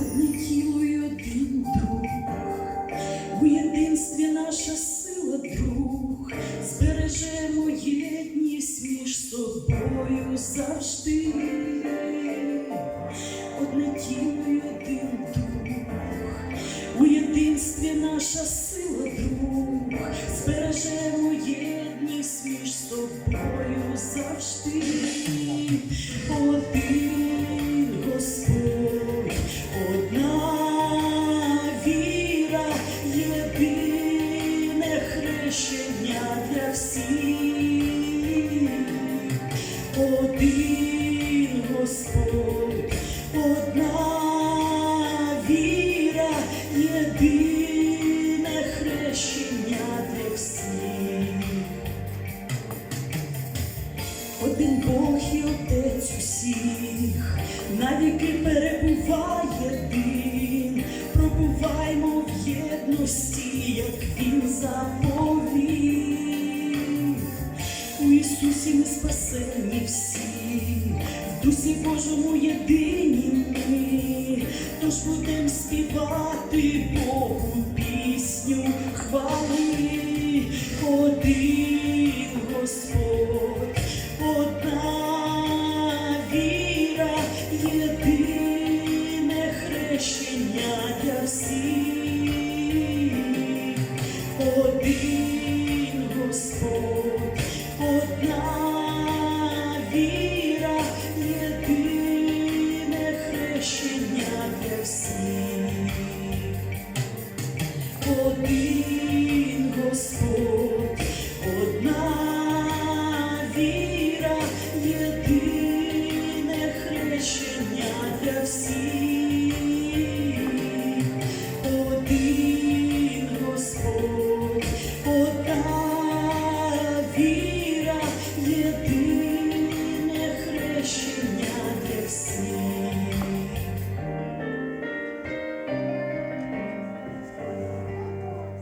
одне тіло й один дух, у єдинстві наша сила, друг, збережемо єдність між собою завжди, одне тіло й один дух, у єдинстві наша сила, друг, збережемо єдність між собою завжди. Один Господь, один Бог і отець усіх, навіки перебуває він, пробуваймо в єдності, як він заповів. У Ісусі ми спасені всі, в дусі Божому єдині ми, тож будем співати. Бог. всіх, один Господь, одна віра, єдине хрещення для всіх, один Господь, одна віра, єдине хрещення для всіх. He